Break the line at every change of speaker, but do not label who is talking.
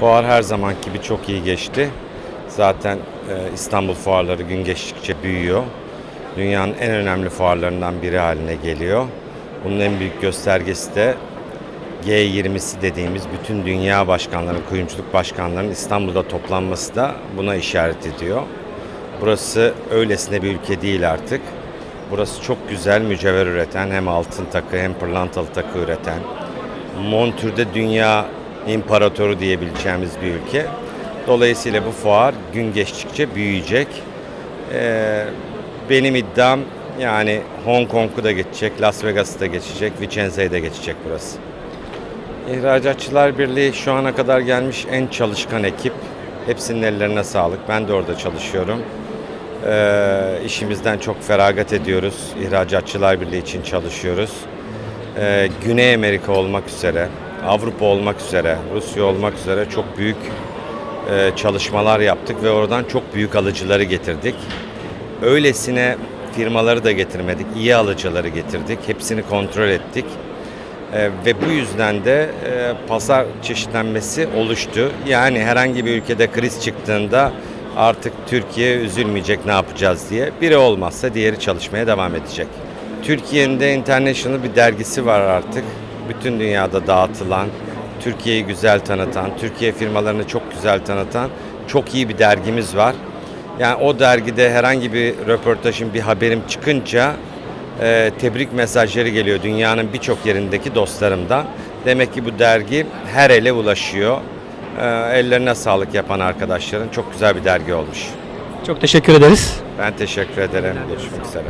Fuar her zamanki gibi çok iyi geçti. Zaten e, İstanbul fuarları gün geçtikçe büyüyor. Dünyanın en önemli fuarlarından biri haline geliyor. Bunun en büyük göstergesi de G20'si dediğimiz bütün dünya başkanlarının, kuyumculuk başkanlarının İstanbul'da toplanması da buna işaret ediyor. Burası öylesine bir ülke değil artık. Burası çok güzel mücevher üreten, hem altın takı hem pırlantalı takı üreten, Montür'de dünya imparatoru diyebileceğimiz bir ülke. Dolayısıyla bu fuar gün geçtikçe büyüyecek. Ee, benim iddiam yani Hong Kong'u da geçecek, Las Vegas'ı da geçecek, Vicenza'yı da geçecek burası. İhracatçılar Birliği şu ana kadar gelmiş en çalışkan ekip. Hepsinin ellerine sağlık. Ben de orada çalışıyorum. Ee, işimizden çok feragat ediyoruz. İhracatçılar Birliği için çalışıyoruz. Ee, Güney Amerika olmak üzere, Avrupa olmak üzere, Rusya olmak üzere çok büyük e, çalışmalar yaptık ve oradan çok büyük alıcıları getirdik. Öylesine firmaları da getirmedik, iyi alıcıları getirdik. Hepsini kontrol ettik. Ee, ve bu yüzden de e, pazar çeşitlenmesi oluştu. Yani herhangi bir ülkede kriz çıktığında artık Türkiye üzülmeyecek ne yapacağız diye. Biri olmazsa diğeri çalışmaya devam edecek. Türkiye'nin de international bir dergisi var artık. Bütün dünyada dağıtılan, Türkiye'yi güzel tanıtan, Türkiye firmalarını çok güzel tanıtan çok iyi bir dergimiz var. Yani o dergide herhangi bir röportajın, bir haberim çıkınca e, tebrik mesajları geliyor dünyanın birçok yerindeki dostlarımdan. Demek ki bu dergi her ele ulaşıyor. E, ellerine sağlık yapan arkadaşların çok güzel bir dergi olmuş.
Çok teşekkür ederiz.
Ben teşekkür ederim. Görüşmek üzere.